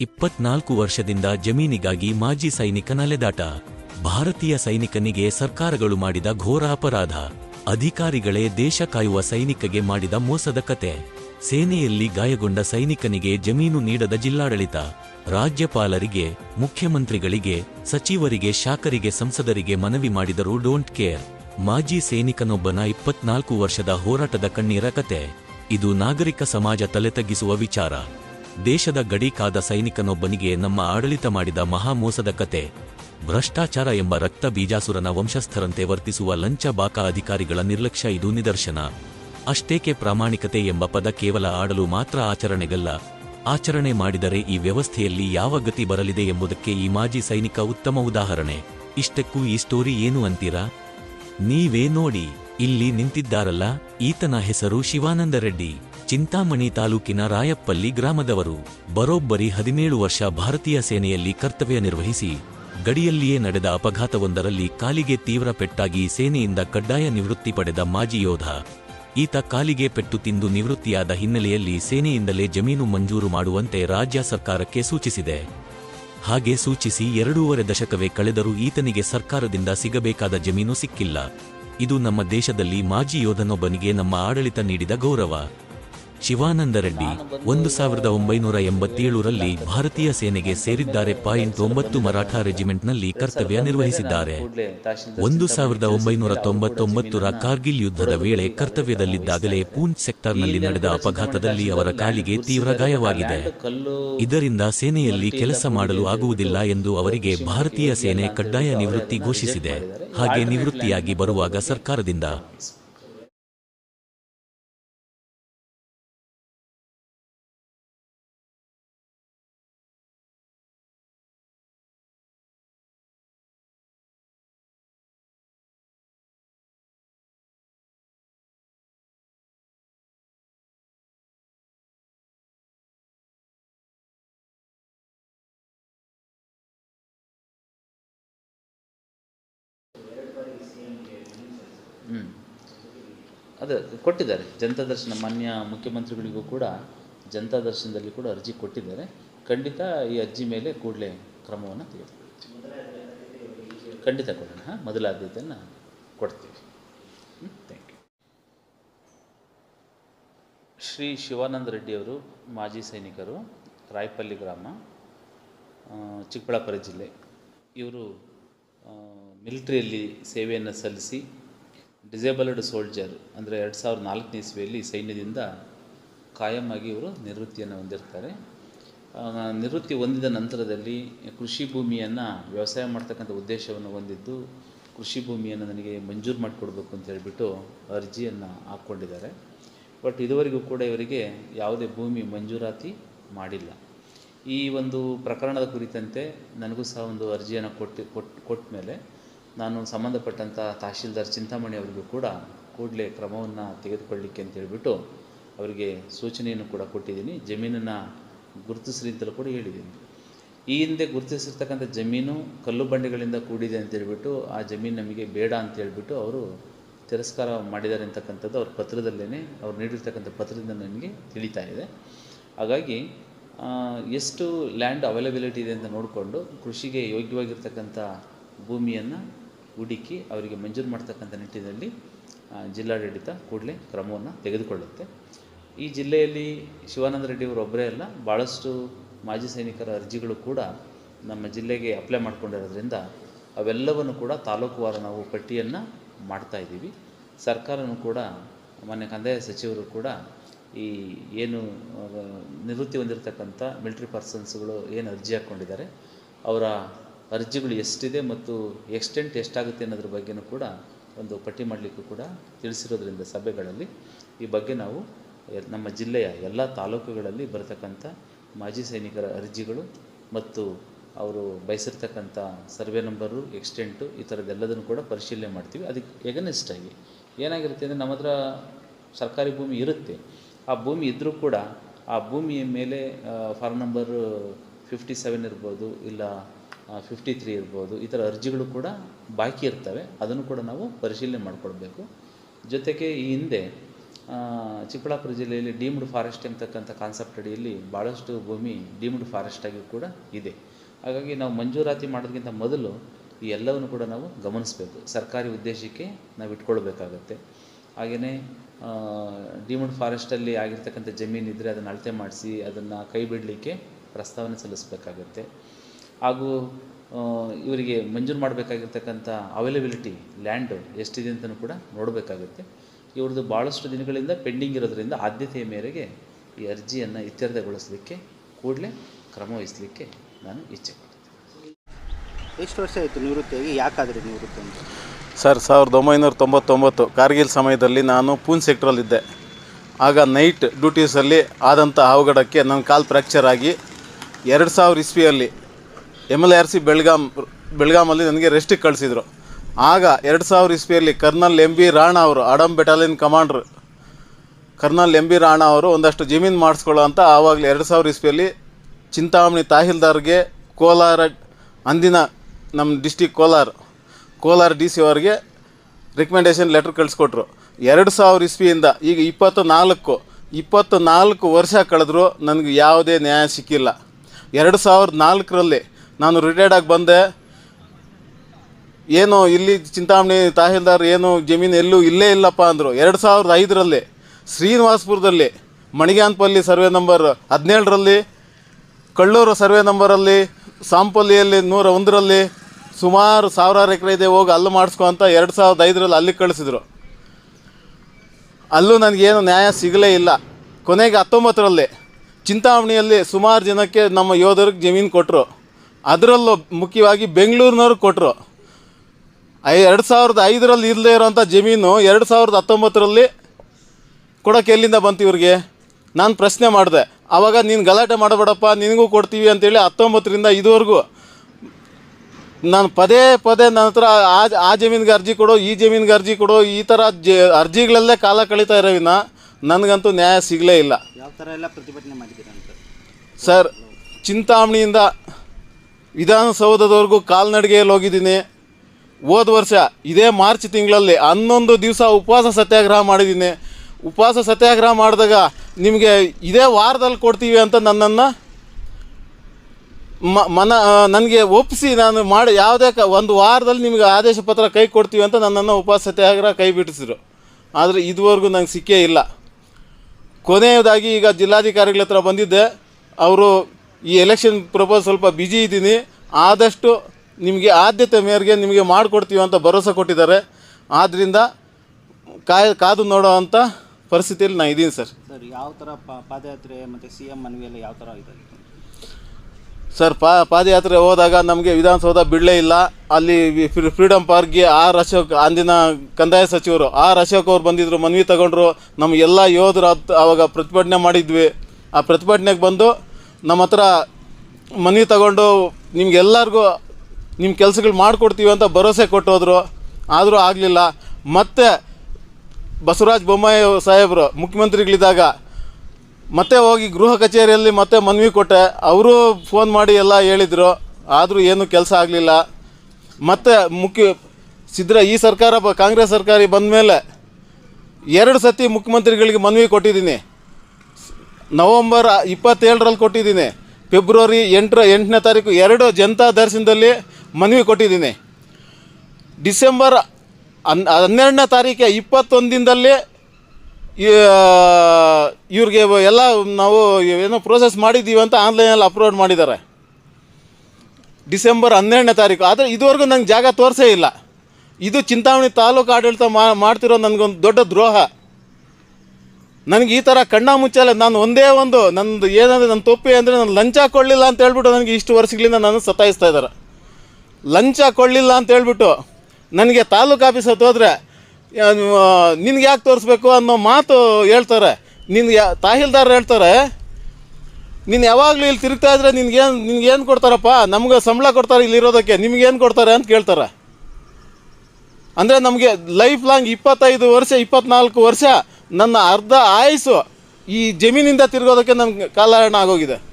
ಇಪ್ಪತ್ನಾಲ್ಕು ವರ್ಷದಿಂದ ಜಮೀನಿಗಾಗಿ ಮಾಜಿ ಸೈನಿಕನ ನಲೆದಾಟ. ಭಾರತೀಯ ಸೈನಿಕನಿಗೆ ಸರ್ಕಾರಗಳು ಮಾಡಿದ ಘೋರ ಅಪರಾಧ. ಅಧಿಕಾರಿಗಳೇ ದೇಶ ಕಾಯುವ ಸೈನಿಕಗೆ ಮಾಡಿದ ಮೋಸದ ಕತೆ. ಸೇನೆಯಲ್ಲಿ ಗಾಯಗೊಂಡ ಸೈನಿಕನಿಗೆ ಜಮೀನು ನೀಡದ ಜಿಲ್ಲಾಡಳಿತ. ರಾಜ್ಯಪಾಲರಿಗೆ, ಮುಖ್ಯಮಂತ್ರಿಗಳಿಗೆ, ಸಚಿವರಿಗೆ, ಶಾಖರಿಗೆ, ಸಂಸದರಿಗೆ ಮನವಿ ಮಾಡಿದರೂ ಡೋಂಟ್ ಕೇರ್. ಮಾಜಿ ಸೈನಿಕನೊಬ್ಬನ ಇಪ್ಪತ್ನಾಲ್ಕು ವರ್ಷದ ಹೋರಾಟದ ಕಣ್ಣೀರ ಕತೆ. ಇದು ನಾಗರಿಕ ಸಮಾಜ ತಲೆತಗ್ಗಿಸುವ ವಿಚಾರ. ದೇಶದ ಗಡಿ ಕಾದ ಸೈನಿಕನೊಬ್ಬನಿಗೆ ನಮ್ಮ ಆಡಳಿತ ಮಾಡಿದ ಮಹಾಮೋಸದ ಕತೆ. ಭ್ರಷ್ಟಾಚಾರ ಎಂಬ ರಕ್ತ ಬೀಜಾಸುರನ ವಂಶಸ್ಥರಂತೆ ವರ್ತಿಸುವ ಲಂಚ ಬಾಕ ಅಧಿಕಾರಿಗಳ ನಿರ್ಲಕ್ಷ್ಯ ಇದು ನಿದರ್ಶನ. ಅಷ್ಟೇಕೆ ಪ್ರಾಮಾಣಿಕತೆ ಎಂಬ ಪದ ಕೇವಲ ಆಡಲು ಮಾತ್ರ ಆಚರಣೆಗಲ್ಲ. ಆಚರಣೆ ಮಾಡಿದರೆ ಈ ವ್ಯವಸ್ಥೆಯಲ್ಲಿ ಯಾವ ಗತಿ ಬರಲಿದೆ ಎಂಬುದಕ್ಕೆ ಈ ಮಾಜಿ ಸೈನಿಕ ಉತ್ತಮ ಉದಾಹರಣೆ. ಇಷ್ಟಕ್ಕೂ ಈ ಸ್ಟೋರಿ ಏನು ಅಂತೀರಾ? ನೀವೇ ನೋಡಿ, ಇಲ್ಲಿ ನಿಂತಿದ್ದಾರಲ್ಲ, ಈತನ ಹೆಸರು ಶಿವಾನಂದ ರೆಡ್ಡಿ. ಚಿಂತಾಮಣಿ ತಾಲೂಕಿನ ರಾಯಪ್ಪಲ್ಲಿ ಗ್ರಾಮದವರು ಬರೋಬ್ಬರಿ ಹದಿನೇಳು ವರ್ಷ ಭಾರತೀಯ ಸೇನೆಯಲ್ಲಿ ಕರ್ತವ್ಯ ನಿರ್ವಹಿಸಿ ಗಡಿಯಲ್ಲಿಯೇ ನಡೆದ ಅಪಘಾತವೊಂದರಲ್ಲಿ ಕಾಲಿಗೆ ತೀವ್ರ ಪೆಟ್ಟಾಗಿ ಸೇನೆಯಿಂದ ಕಡ್ಡಾಯ ನಿವೃತ್ತಿ ಪಡೆದ ಮಾಜಿ ಯೋಧ. ಈತ ಕಾಲಿಗೆ ಪೆಟ್ಟು ತಿಂದು ನಿವೃತ್ತಿಯಾದ ಹಿನ್ನೆಲೆಯಲ್ಲಿ ಸೇನೆಯಿಂದಲೇ ಜಮೀನು ಮಂಜೂರು ಮಾಡುವಂತೆ ರಾಜ್ಯ ಸರ್ಕಾರಕ್ಕೆ ಸೂಚಿಸಿದೆ. ಹಾಗೆ ಸೂಚಿಸಿ ಎರಡೂವರೆ ದಶಕವೇ ಕಳೆದರೂ ಈತನಿಗೆ ಸರ್ಕಾರದಿಂದ ಸಿಗಬೇಕಾದ ಜಮೀನು ಸಿಕ್ಕಿಲ್ಲ. ಇದು ನಮ್ಮ ದೇಶದಲ್ಲಿ ಮಾಜಿ ಯೋಧನೊಬ್ಬನಿಗೆ ನಮ್ಮ ಆಡಳಿತ ನೀಡಿದ ಗೌರವ. ಶಿವಾನಂದ ರೆಡ್ಡಿ ಒಂದು ಸಾವಿರದ ಒಂಬೈನೂರ ಎಂಬತ್ತೇಳರಲ್ಲಿ ಭಾರತೀಯ ಸೇನೆಗೆ ಸೇರಿದ್ದಾರೆ ಪಾಯಿಂಟ್ ಒಂಬತ್ತು ಮರಾಠ ರೆಜಿಮೆಂಟ್ನಲ್ಲಿ ಕರ್ತವ್ಯ ನಿರ್ವಹಿಸಿದ್ದಾರೆ. ಒಂದು ಸಾವಿರದ ಒಂಬೈನೂರ ತೊಂಬತ್ತೊಂಬತ್ತರ ಕಾರ್ಗಿಲ್ ಯುದ್ಧದ ವೇಳೆ ಕರ್ತವ್ಯದಲ್ಲಿದ್ದಾಗಲೇ ಪೂಂಚ್ ಸೆಕ್ಟರ್ನಲ್ಲಿ ನಡೆದ ಅಪಘಾತದಲ್ಲಿ ಅವರ ಕಾಲಿಗೆ ತೀವ್ರ ಗಾಯವಾಗಿದೆ. ಇದರಿಂದ ಸೇನೆಯಲ್ಲಿ ಕೆಲಸ ಮಾಡಲು ಆಗುವುದಿಲ್ಲ ಎಂದು ಅವರಿಗೆ ಭಾರತೀಯ ಸೇನೆ ಕಡ್ಡಾಯ ನಿವೃತ್ತಿ ಘೋಷಿಸಿದೆ. ಹಾಗೆ ನಿವೃತ್ತಿಯಾಗಿ ಬರುವಾಗ ಸರ್ಕಾರದಿಂದ ಹ್ಞೂ ಅದೇ, ಕೊಟ್ಟಿದ್ದಾರೆ. ಜನತಾ ದರ್ಶನ, ಮಾನ್ಯ ಮುಖ್ಯಮಂತ್ರಿಗಳಿಗೂ ಕೂಡ ಜನತಾ ದರ್ಶನದಲ್ಲಿ ಕೂಡ ಅರ್ಜಿ ಕೊಟ್ಟಿದ್ದಾರೆ. ಖಂಡಿತ ಈ ಅರ್ಜಿ ಮೇಲೆ ಕೂಡಲೇ ಕ್ರಮವನ್ನು ತೆಗೆದುಕೊಳ್ತೀವಿ ಖಂಡಿತ ಕೊಡೋಣ. ಹಾಂ ಮೊದಲ ಆದ್ಯತೆಯನ್ನು ಕೊಡ್ತೀವಿ ಥ್ಯಾಂಕ್ ಯು ಶ್ರೀ ಶಿವಾನಂದ ರೆಡ್ಡಿಯವರು ಮಾಜಿ ಸೈನಿಕರು, ರಾಯಪಲ್ಲಿ ಗ್ರಾಮ ಚಿಕ್ಕಬಳ್ಳಾಪುರ ಜಿಲ್ಲೆ. ಇವರು ಮಿಲಿಟ್ರಿಯಲ್ಲಿ ಸೇವೆಯನ್ನು ಸಲ್ಲಿಸಿ ಡಿಸೇಬಲ್ಡ್ ಸೋಲ್ಜರ್ ಅಂದರೆ ಎರಡು ಸಾವಿರದ ನಾಲ್ಕನೇ ಇಸ್ವಿಯಲ್ಲಿ ಸೈನ್ಯದಿಂದ ಕಾಯಂ ಇವರು ನಿವೃತ್ತಿಯನ್ನು ಹೊಂದಿರ್ತಾರೆ. ನಿವೃತ್ತಿ ಹೊಂದಿದ ನಂತರದಲ್ಲಿ ಕೃಷಿ ಭೂಮಿಯನ್ನು ವ್ಯವಸಾಯ ಮಾಡ್ತಕ್ಕಂಥ ಉದ್ದೇಶವನ್ನು ಹೊಂದಿದ್ದು ಕೃಷಿ ಭೂಮಿಯನ್ನು ನನಗೆ ಮಂಜೂರು ಮಾಡಿಕೊಡ್ಬೇಕು ಅಂತ ಹೇಳಿಬಿಟ್ಟು ಅರ್ಜಿಯನ್ನು ಹಾಕ್ಕೊಂಡಿದ್ದಾರೆ. ಬಟ್ ಇದುವರೆಗೂ ಕೂಡ ಇವರಿಗೆ ಯಾವುದೇ ಭೂಮಿ ಮಂಜೂರಾತಿ ಮಾಡಿಲ್ಲ. ಈ ಒಂದು ಪ್ರಕರಣದ ಕುರಿತಂತೆ ನನಗೂ ಸಹ ಒಂದು ಅರ್ಜಿಯನ್ನು ಕೊಟ್ಟು ಕೊಟ್ಟು ಕೊಟ್ಟ ಮೇಲೆ ನಾನು ಸಂಬಂಧಪಟ್ಟಂಥ ತಹಶೀಲ್ದಾರ್ ಚಿಂತಾಮಣಿ ಅವರಿಗೂ ಕೂಡ ಕೂಡಲೇ ಕ್ರಮವನ್ನು ತೆಗೆದುಕೊಳ್ಳಿಕ್ಕೆ ಅಂತ ಹೇಳಿಬಿಟ್ಟು ಅವರಿಗೆ ಸೂಚನೆಯನ್ನು ಕೂಡ ಕೊಟ್ಟಿದ್ದೀನಿ. ಜಮೀನನ್ನು ಗುರುತಿಸ್ರಿ ಅಂತಲೂ ಕೂಡ ಹೇಳಿದ್ದೀನಿ. ಈ ಹಿಂದೆ ಗುರುತಿಸಿರ್ತಕ್ಕಂಥ ಜಮೀನು ಕಲ್ಲು ಬಂಡೆಗಳಿಂದ ಕೂಡಿದೆ ಅಂತ ಹೇಳ್ಬಿಟ್ಟು ಆ ಜಮೀನು ನಮಗೆ ಬೇಡ ಅಂತ ಹೇಳಿಬಿಟ್ಟು ಅವರು ತಿರಸ್ಕಾರ ಮಾಡಿದ್ದಾರೆ ಅಂತಕ್ಕಂಥದ್ದು ಅವ್ರ ಪತ್ರದಲ್ಲೇ ಅವ್ರು ನೀಡಿರ್ತಕ್ಕಂಥ ಪತ್ರದಿಂದ ನನಗೆ ತಿಳಿತಾ ಇದೆ. ಹಾಗಾಗಿ ಎಷ್ಟು ಲ್ಯಾಂಡ್ ಅವೈಲಬಿಲಿಟಿ ಇದೆ ಅಂತ ನೋಡಿಕೊಂಡು ಕೃಷಿಗೆ ಯೋಗ್ಯವಾಗಿರ್ತಕ್ಕಂಥ ಭೂಮಿಯನ್ನು ಹುಡುಕಿ ಅವರಿಗೆ ಮಂಜೂರು ಮಾಡ್ತಕ್ಕಂಥ ನಿಟ್ಟಿನಲ್ಲಿ ಜಿಲ್ಲಾಡಳಿತ ಕೂಡಲೇ ಕ್ರಮವನ್ನು ತೆಗೆದುಕೊಳ್ಳುತ್ತೆ. ಈ ಜಿಲ್ಲೆಯಲ್ಲಿ ಶಿವಾನಂದ ರೆಡ್ಡಿ ಅವರು ಒಬ್ಬರೇ ಅಲ್ಲ ಭಾಳಷ್ಟು ಮಾಜಿ ಸೈನಿಕರ ಅರ್ಜಿಗಳು ಕೂಡ ನಮ್ಮ ಜಿಲ್ಲೆಗೆ ಅಪ್ಲೈ ಮಾಡ್ಕೊಂಡಿರೋದ್ರಿಂದ ಅವೆಲ್ಲವನ್ನು ಕೂಡ ತಾಲೂಕುವಾರು ನಾವು ಪಟ್ಟಿಯನ್ನು ಮಾಡ್ತಾ ಇದ್ದೀವಿ. ಸರ್ಕಾರನೂ ಕೂಡ, ಮಾನ್ಯ ಕಂದಾಯ ಸಚಿವರು ಕೂಡ ಈ ಏನು ನಿವೃತ್ತಿ ಹೊಂದಿರತಕ್ಕಂಥ ಮಿಲಿಟ್ರಿ ಪರ್ಸನ್ಸ್ಗಳು ಏನು ಅರ್ಜಿ ಹಾಕ್ಕೊಂಡಿದ್ದಾರೆ ಅವರ ಅರ್ಜಿಗಳು ಎಷ್ಟಿದೆ ಮತ್ತು ಎಕ್ಸ್ಟೆಂಟ್ ಎಷ್ಟಾಗುತ್ತೆ ಅನ್ನೋದ್ರ ಬಗ್ಗೆನೂ ಕೂಡ ಒಂದು ಪಟ್ಟಿ ಮಾಡಲಿಕ್ಕೂ ಕೂಡ ತಿಳಿಸಿರೋದ್ರಿಂದ ಸಭೆಗಳಲ್ಲಿ ಈ ಬಗ್ಗೆ ನಾವು ನಮ್ಮ ಜಿಲ್ಲೆಯ ಎಲ್ಲ ತಾಲೂಕುಗಳಲ್ಲಿ ಬರತಕ್ಕಂಥ ಮಾಜಿ ಸೈನಿಕರ ಅರ್ಜಿಗಳು ಮತ್ತು ಅವರು ಬಯಸಿರ್ತಕ್ಕಂಥ ಸರ್ವೆ ನಂಬರು, ಎಕ್ಸ್ಟೆಂಟು ಈ ಥರದ್ದೆಲ್ಲದನ್ನು ಕೂಡ ಪರಿಶೀಲನೆ ಮಾಡ್ತೀವಿ. ಅದಕ್ಕೆ ಎಗನೆಸ್ಟ್ ಆಗಿ ಏನಾಗಿರುತ್ತೆ ಅಂದರೆ ನಮ್ಮ ಹತ್ರ ಸರ್ಕಾರಿ ಭೂಮಿ ಇರುತ್ತೆ. ಆ ಭೂಮಿ ಇದ್ದರೂ ಕೂಡ ಆ ಭೂಮಿಯ ಮೇಲೆ ಫಾರ್ಮ್ ನಂಬರು ಫಿಫ್ಟಿ ಸೆವೆನ್ ಇರ್ಬೋದು, ಇಲ್ಲ ಫಿಫ್ಟಿ ತ್ರೀ ಇರ್ಬೋದು, ಈ ಥರ ಅರ್ಜಿಗಳು ಕೂಡ ಬಾಕಿ ಇರ್ತವೆ. ಅದನ್ನು ಕೂಡ ನಾವು ಪರಿಶೀಲನೆ ಮಾಡಿಕೊಡ್ಬೇಕು ಜೊತೆಗೆ ಈ ಹಿಂದೆ ಚಿಕ್ಕಬಳ್ಳಾಪುರ ಜಿಲ್ಲೆಯಲ್ಲಿ ಡೀಮ್ಡ್ ಫಾರೆಸ್ಟ್ ಎಂಬತಕ್ಕಂಥ ಕಾನ್ಸೆಪ್ಟ್ ಅಡಿಯಲ್ಲಿ ಭಾಳಷ್ಟು ಭೂಮಿ ಡೀಮ್ಡ್ ಫಾರೆಸ್ಟ್ ಆಗಿ ಕೂಡ ಇದೆ. ಹಾಗಾಗಿ ನಾವು ಮಂಜೂರಾತಿ ಮಾಡೋದಕ್ಕಿಂತ ಮೊದಲು ಈ ಎಲ್ಲವನ್ನು ಕೂಡ ನಾವು ಗಮನಿಸಬೇಕು. ಸರ್ಕಾರಿ ಉದ್ದೇಶಕ್ಕೆ ನಾವು ಇಟ್ಕೊಳ್ಬೇಕಾಗತ್ತೆ. ಹಾಗೆಯೇ ಡೀಮ್ಡ್ ಫಾರೆಸ್ಟಲ್ಲಿ ಆಗಿರ್ತಕ್ಕಂಥ ಜಮೀನು ಇದ್ದರೆ ಅದನ್ನು ಅಳತೆ ಮಾಡಿಸಿ ಅದನ್ನು ಕೈ ಬಿಡಲಿಕ್ಕೆ ಪ್ರಸ್ತಾವನೆ ಸಲ್ಲಿಸಬೇಕಾಗತ್ತೆ. ಹಾಗೂ ಇವರಿಗೆ ಮಂಜೂರು ಮಾಡಬೇಕಾಗಿರ್ತಕ್ಕಂಥ ಅವೈಲಬಿಲಿಟಿ ಲ್ಯಾಂಡ್ ಎಷ್ಟಿದೆ ಅಂತಲೂ ಕೂಡ ನೋಡಬೇಕಾಗುತ್ತೆ. ಇವ್ರದ್ದು ಭಾಳಷ್ಟು ದಿನಗಳಿಂದ ಪೆಂಡಿಂಗ್ ಇರೋದ್ರಿಂದ ಆದ್ಯತೆಯ ಮೇರೆಗೆ ಈ ಅರ್ಜಿಯನ್ನು ಇತ್ಯರ್ಥಗೊಳಿಸಲಿಕ್ಕೆ ಕೂಡಲೇ ಕ್ರಮ ವಹಿಸಲಿಕ್ಕೆ ನಾನು ಇಚ್ಛೆ ಪಡ್ತೀನಿ. ಎಷ್ಟು ವರ್ಷ ಆಯಿತು ನಿವೃತ್ತಿಯಾಗಿ? ಯಾಕಾದರೆ ನಿವೃತ್ತಿ ಅಂತ? ಸರ್ ಸಾವಿರದ ಒಂಬೈನೂರ ತೊಂಬತ್ತೊಂಬತ್ತು ಕಾರ್ಗಿಲ್ ಸಮಯದಲ್ಲಿ ನಾನು ಪೂನ್ ಸೆಕ್ಟ್ರಲ್ಲಿದ್ದೆ ಆಗ ನೈಟ್ ಡ್ಯೂಟೀಸಲ್ಲಿ ಆದಂಥ ಅವಘಡಕ್ಕೆ ನನ್ನ ಕಾಲು ಫ್ರ್ಯಾಕ್ಚರ್ ಆಗಿ ಎರಡು ಸಾವಿರ ಇಸ್ವಿಯಲ್ಲಿ M L R C Belgaum ಬೆಳಗಾಮಲ್ಲಿ ನನಗೆ ರೆಸ್ಟಿಗೆ ಕಳಿಸಿದ್ರು. ಆಗ ಎರಡು ಸಾವಿರ ಇಸ್ವಿಯಲ್ಲಿ ಕರ್ನಲ್ ಎಂ ಬಿ ರಾಣಾ ಅವರು, Adam battalion commander colonel M B Rana ಅವರು ಒಂದಷ್ಟು ಜಮೀನು ಮಾಡಿಸ್ಕೊಳ್ಳೋ ಅಂತ ಆವಾಗಲೇ ಎರಡು ಸಾವಿರ ಇಸ್ವಿಯಲ್ಲಿ ಚಿಂತಾಮಣಿ ತಾಹಿಲ್ದಾರ್ಗೆ ಕೋಲಾರ ಅಂದಿನ ನಮ್ಮ district Kolar Kolar D C ಅವರಿಗೆ ರಿಕಮೆಂಡೇಷನ್ ಲೆಟ್ರ್ ಕಳಿಸ್ಕೊಟ್ರು. ಎರಡು ಸಾವಿರ ಇಸ್ವಿಯಿಂದ ಈಗ ಇಪ್ಪತ್ತು ನಾಲ್ಕು ಇಪ್ಪತ್ತು ನಾಲ್ಕು ವರ್ಷ ಕಳೆದ್ರು ನನಗೆ ಯಾವುದೇ ನ್ಯಾಯ ಸಿಕ್ಕಿಲ್ಲ. ಎರಡು ಸಾವಿರದ ನಾಲ್ಕರಲ್ಲಿ ನಾನು ರಿಟೈರ್ಡಾಗಿ ಬಂದೆ. ಏನು ಇಲ್ಲಿ ಚಿಂತಾಮಣಿ ತಹಸೀಲ್ದಾರ್ ಏನು ಜಮೀನು ಎಲ್ಲೂ ಇಲ್ಲೇ ಇಲ್ಲಪ್ಪ ಅಂದರು. ಎರಡು ಸಾವಿರದ ಐದರಲ್ಲಿ ಶ್ರೀನಿವಾಸಪುರದಲ್ಲಿ ಮಣಿಗಾನ್ಪಲ್ಲಿ ಸರ್ವೆ ನಂಬರ್ ಹದಿನೇಳರಲ್ಲಿ, ಕಳ್ಳೂರು ಸರ್ವೆ ನಂಬರಲ್ಲಿ, ಸಾಂಪಲ್ಲಿಯಲ್ಲಿ ನೂರ ಒಂದರಲ್ಲಿ ಸುಮಾರು ಸಾವಿರಾರು ಎಕರೆ ಇದೆ, ಹೋಗಿ ಅಲ್ಲೂ ಮಾಡಿಸ್ಕೊ ಅಂತ ಎರಡು ಸಾವಿರದ ಐದರಲ್ಲಿ ಅಲ್ಲಿಗೆ ಕಳಿಸಿದ್ರು. ಅಲ್ಲೂ ನನಗೇನು ನ್ಯಾಯ ಸಿಗಲೇ ಇಲ್ಲ. ಕೊನೆಗೆ ಹತ್ತೊಂಬತ್ತರಲ್ಲಿ ಚಿಂತಾಮಣಿಯಲ್ಲಿ ಸುಮಾರು ಜನಕ್ಕೆ ನಮ್ಮ ಯೋಧರಿಗೆ ಜಮೀನು ಕೊಟ್ಟರು ಅದರಲ್ಲೂ ಮುಖ್ಯವಾಗಿ ಬೆಂಗಳೂರಿನವ್ರು ಕೊಟ್ಟರು ಐ ಎರಡು ಸಾವಿರದ ಐದರಲ್ಲಿ ಇಲ್ಲದೆ ಇರೋಂಥ ಜಮೀನು ಎರಡು ಸಾವಿರದ ಹತ್ತೊಂಬತ್ತರಲ್ಲಿ ಕೊಡೋಕೆ ಎಲ್ಲಿಂದ ಬಂತು ಇವ್ರಿಗೆ? ನಾನು ಪ್ರಶ್ನೆ ಮಾಡಿದೆ. ಆವಾಗ ನೀನು ಗಲಾಟೆ ಮಾಡಬೇಡಪ್ಪ ನಿನಗೂ ಕೊಡ್ತೀವಿ ಅಂತೇಳಿ ಹತ್ತೊಂಬತ್ತರಿಂದ ಇದುವರೆಗೂ ನಾನು ಪದೇ ಪದೇ ನನ್ನ ಹತ್ರ ಆ ಆ ಜಮೀನಿಗೆ ಅರ್ಜಿ ಕೊಡು ಈ ಜಮೀನಿಗೆ ಅರ್ಜಿ ಕೊಡು ಈ ಥರ ಜ ಅರ್ಜಿಗಳಲ್ಲೇ ಕಾಲ ಕಳೀತಾ ಇರೋವಿನ ನನಗಂತೂ ನ್ಯಾಯ ಸಿಗಲೇ ಇಲ್ಲ. ಯಾವ ಥರ ಎಲ್ಲ ಪ್ರತಿಭಟನೆ ಮಾಡಿದ್ದೀರ ಸರ್ ಚಿಂತಾಮಣಿಯಿಂದ ವಿಧಾನಸೌಧದವರೆಗೂ ಕಾಲ್ನಡಿಗೆಯಲ್ಲಿ ಹೋಗಿದ್ದೀನಿ. ಹೋದ ವರ್ಷ ಇದೇ ಮಾರ್ಚ್ ತಿಂಗಳಲ್ಲಿ ಹನ್ನೊಂದು ದಿವಸ ಉಪವಾಸ ಸತ್ಯಾಗ್ರಹ ಮಾಡಿದ್ದೀನಿ. ಉಪವಾಸ ಸತ್ಯಾಗ್ರಹ ಮಾಡಿದಾಗ ನಿಮಗೆ ಇದೇ ವಾರದಲ್ಲಿ ಕೊಡ್ತೀವಿ ಅಂತ ನನ್ನನ್ನು ಮನ ನನಗೆ ಒಪ್ಪಿಸಿ ನಾನು ಮಾಡಿ ಯಾವುದೇ ಕ, ಒಂದು ವಾರದಲ್ಲಿ ನಿಮಗೆ ಆದೇಶ ಪತ್ರ ಕೈ ಕೊಡ್ತೀವಿ ಅಂತ ನನ್ನನ್ನು ಉಪವಾಸ ಸತ್ಯಾಗ್ರಹ ಕೈ ಬಿಟ್ಟಿಸಿದ್ರು. ಆದರೆ ಇದುವರೆಗೂ ನಂಗೆ ಸಿಕ್ಕೇ ಇಲ್ಲ. ಕೊನೆಯದಾಗಿ ಈಗ ಜಿಲ್ಲಾಧಿಕಾರಿಗಳ ಹತ್ರ ಬಂದಿದ್ದೆ. ಅವರು ಈ ಎಲೆಕ್ಷನ್ ಪ್ರಪೋಸ್ ಸ್ವಲ್ಪ ಬ್ಯುಸಿ ಇದ್ದೀನಿ. ಆದಷ್ಟು ನಿಮಗೆ ಆದ್ಯತೆ ಮೇರೆಗೆ ನಿಮಗೆ ಮಾಡಿಕೊಡ್ತೀವಿ ಅಂತ ಭರವಸೆ ಕೊಟ್ಟಿದ್ದಾರೆ. ಆದ್ದರಿಂದ ಕಾಯ್ ಕಾದು ನೋಡೋ ಅಂಥ ಪರಿಸ್ಥಿತಿಯಲ್ಲಿ ನಾನು ಇದ್ದೀನಿ ಸರ್. ಸರ್ ಯಾವ ಥರ ಪಾದಯಾತ್ರೆ ಮತ್ತು ಸಿ ಎಂ ಮನವಿಯಲ್ಲಿ ಯಾವ ಥರ ಇದೆ? ಸರ್ ಪಾ ಪಾದಯಾತ್ರೆ ಹೋದಾಗ ನಮಗೆ ವಿಧಾನಸೌಧ ಬಿಡಲೇ ಇಲ್ಲ. ಅಲ್ಲಿ ಫ್ರೀ- ಫ್ರೀಡಮ್ ಪಾರ್ಕ್ಗೆ ಆರ್ ಅಶೋಕ್ ಅಂದಿನ ಕಂದಾಯ ಸಚಿವರು ಆರ್ ಅಶೋಕ್ ಅವ್ರು ಬಂದಿದ್ದರು ಮನವಿ ತಗೊಂಡ್ರು. ನಮ್ಮ ಎಲ್ಲ ಯೋಧರು ಅವಾಗ ಆವಾಗ ಪ್ರತಿಭಟನೆ ಮಾಡಿದ್ವಿ. ಆ ಪ್ರತಿಭಟನೆಗೆ ಬಂದು ನಮ್ಮ ಹತ್ರ ಮನೆ ತಗೊಂಡು ನಿಮ್ಗೆಲ್ಲರಿಗೂ ನಿಮ್ಮ ಕೆಲಸಗಳು ಮಾಡಿಕೊಡ್ತೀವಿ ಅಂತ ಭರವಸೆ ಕೊಟ್ಟೋದ್ರು, ಆದರೂ ಆಗಲಿಲ್ಲ. ಮತ್ತೆ ಬಸವರಾಜ ಬೊಮ್ಮಾಯಿ ಸಾಹೇಬರು ಮುಖ್ಯಮಂತ್ರಿಗಳಿದ್ದಾಗ ಮತ್ತೆ ಹೋಗಿ ಗೃಹ ಕಚೇರಿಯಲ್ಲಿ ಮತ್ತೆ ಮನವಿ ಕೊಟ್ಟೆ. ಅವರು ಫೋನ್ ಮಾಡಿ ಎಲ್ಲ ಹೇಳಿದರು, ಆದರೂ ಏನು ಕೆಲಸ ಆಗಲಿಲ್ಲ. ಮತ್ತೆ ಮುಖ್ಯ ಸಿದ್ದರ ಈ ಸರ್ಕಾರ ಕಾಂಗ್ರೆಸ್ ಸರ್ಕಾರ ಬಂದ ಮೇಲೆ ಎರಡು ಸತಿ ಮುಖ್ಯಮಂತ್ರಿಗಳಿಗೆ ಮನವಿ ಕೊಟ್ಟಿದ್ದೀನಿ. ನವಂಬರ್ ಇಪ್ಪತ್ತೇಳರಲ್ಲಿ ಕೊಟ್ಟಿದ್ದೀನಿ. ಫೆಬ್ರವರಿ ಎಂಟರ ಎಂಟನೇ ತಾರೀಕು ಎರಡು ಜನತಾ ದರ್ಶನದಲ್ಲಿ ಮನವಿ ಕೊಟ್ಟಿದ್ದೀನಿ. ಡಿಸೆಂಬರ್ ಹನ್, ಹನ್ನೆರಡನೇ ತಾರೀಕೆ ಇಪ್ಪತ್ತೊಂದಿನದಲ್ಲಿ ಇವ್ರಿಗೆ ಎಲ್ಲ ನಾವು ಏನೋ ಪ್ರೋಸೆಸ್ ಮಾಡಿದ್ದೀವಿ ಅಂತ ಆನ್ಲೈನಲ್ಲಿ ಅಪ್ಲೋಡ್ ಮಾಡಿದ್ದಾರೆ. ಡಿಸೆಂಬರ್ ಹನ್ನೆರಡನೇ ತಾರೀಕು. ಆದರೆ ಇದುವರೆಗೂ ನಂಗೆ ಜಾಗ ತೋರಿಸೇ ಇಲ್ಲ. ಇದು ಚಿಂತಾಮಣಿ ತಾಲೂಕು ಆಡಳಿತ ಮಾಡ್ತಿರೋ ನನಗೊಂದು ದೊಡ್ಡ ದ್ರೋಹ. ನನಗೆ ಈ ಥರ ಕಣ್ಣ ಮುಚ್ಚಲ್ಲ ನಾನು ಒಂದೇ ಒಂದು, ನಂದು ಏನಂದರೆ ನನ್ನ ತೊಪ್ಪಿ ಅಂದರೆ ನಾನು ಲಂಚ ಕೊಡಲಿಲ್ಲ ಅಂತ ಹೇಳ್ಬಿಟ್ಟು ನನಗೆ ಇಷ್ಟು ವರ್ಷಗಳಿಂದ ನಾನು ಸತಾಯಿಸ್ತಾ ಇದ್ದಾರೆ. ಲಂಚ ಕೊಡಲಿಲ್ಲ ಅಂತ ಹೇಳ್ಬಿಟ್ಟು ನನಗೆ ತಾಲೂಕು ಆಫೀಸ್ ಹತ್ತು ಹೋದರೆ ನಿನ್ಗೆ ಯಾಕೆ ತೋರಿಸ್ಬೇಕು ಅನ್ನೋ ಮಾತು ಹೇಳ್ತಾರೆ. ನಿನ್ಗೆ ತಾಹಿಲ್ದಾರ್ ಹೇಳ್ತಾರೆ, ನೀನು ಯಾವಾಗಲೂ ಇಲ್ಲಿ ತಿರುಗ್ತಾ ಇದ್ರೆ ನಿನ್ಗೇನು ನಿನ್ಗೇನು ಕೊಡ್ತಾರಪ್ಪ? ನಮ್ಗೆ ಸಂಬಳ ಕೊಡ್ತಾರೆ ಇಲ್ಲಿರೋದಕ್ಕೆ ಏನು ಕೊಡ್ತಾರೆ ಅಂತ ಕೇಳ್ತಾರೆ. ಅಂದರೆ ನಮಗೆ ಲೈಫ್ ಲಾಂಗ್ ಇಪ್ಪತ್ತೈದು ವರ್ಷ, ಇಪ್ಪತ್ನಾಲ್ಕು ವರ್ಷ ನನ್ನ ಅರ್ಧ ಆಯಸ್ಸು ಈ ಜಮೀನಿಂದ ತಿರುಗೋದಕ್ಕೆ ನಮ್ಗೆ ಕಾಲಹರಣ ಆಗೋಗಿದೆ.